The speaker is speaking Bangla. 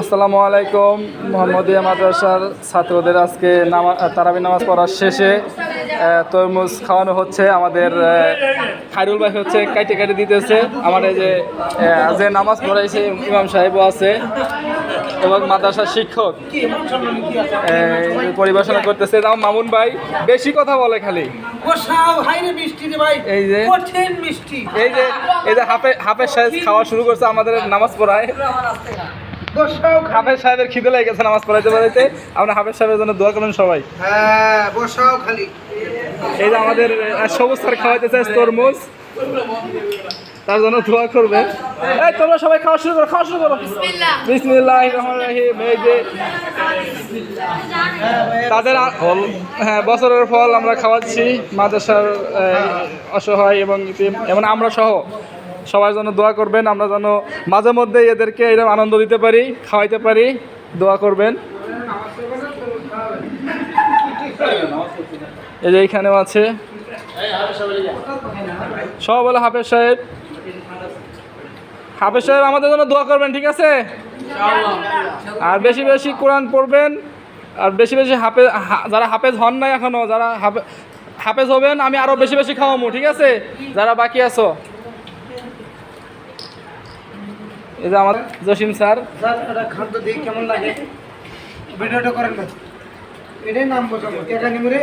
আসসালামু আলাইকুম। মোহাম্মদিয়া মাদ্রাসার ছাত্রদের আজকে নামা তারাবি নামাজ পড়ার শেষে তরমুজ খাওয়ানো হচ্ছে। আমাদের খাইরুল ভাই হচ্ছে কাইটে কাটে দিতেছে। আমাদের যে যে নামাজ পড়াইছে ইমাম সাহেবও আছে। এবং মাদ্রাসার শিক্ষক পরিবেশনা করতেছে। আমার মামুন ভাই বেশি কথা বলে খালি। এই যে এই যে এই যে হাফে হাফের সাহেব খাওয়া শুরু করছে আমাদের নামাজ পড়ায়। বসাও হাফেজ সাহেবের খিদে লেগে গেছে নামাজ পড়াইতে পড়াইতে। আপনার হাফেজ সাহেবের জন্য দোয়া করবেন সবাই। হ্যাঁ বসাও খালি। এই যে আমাদের সবুজ স্যার খাওয়াইতেছে তরমুজ। তার জন্য দোয়া করবেন এই তোমরা সবাই খাওয়া শুরু করো খাওয়া শুরু করো। বিসমিল্লাহ রহমান রহিম। এই যে তাদের ফল- হ্যাঁ বছরের ফল আমরা খাওয়াচ্ছি। মাদ্রাসার অসহায় এবং এবং আমরা সহ। সবার জন্য দোয়া করবেন, আমরা যেন মাঝে মধ্যে এদেরকে এরকম আনন্দ দিতে পারি, খাওয়াইতে পারি, দোয়া করবেন। এই যে এইখানেও আছে। সব বলে হাফেজ সাহেব। হাফেজ সাহেব, আমাদের জন্য দোয়া করবেন, ঠিক আছে? আর বেশি বেশি কোরআন পড়বেন, আর বেশি বেশি হাফেজ যারা হাফেজ হন নাই এখনও, যারা হাফেজ হবেন, আমি আরও বেশি বেশি খাওয়াবো, ঠিক আছে? যারা বাকি আছো। এই যে আমার জসিম স্যার। স্যার খাদ্য দিয়ে কেমন লাগে? ভিডিওটা করেন না। এটাই নাম বসাবো কেটা নিব রে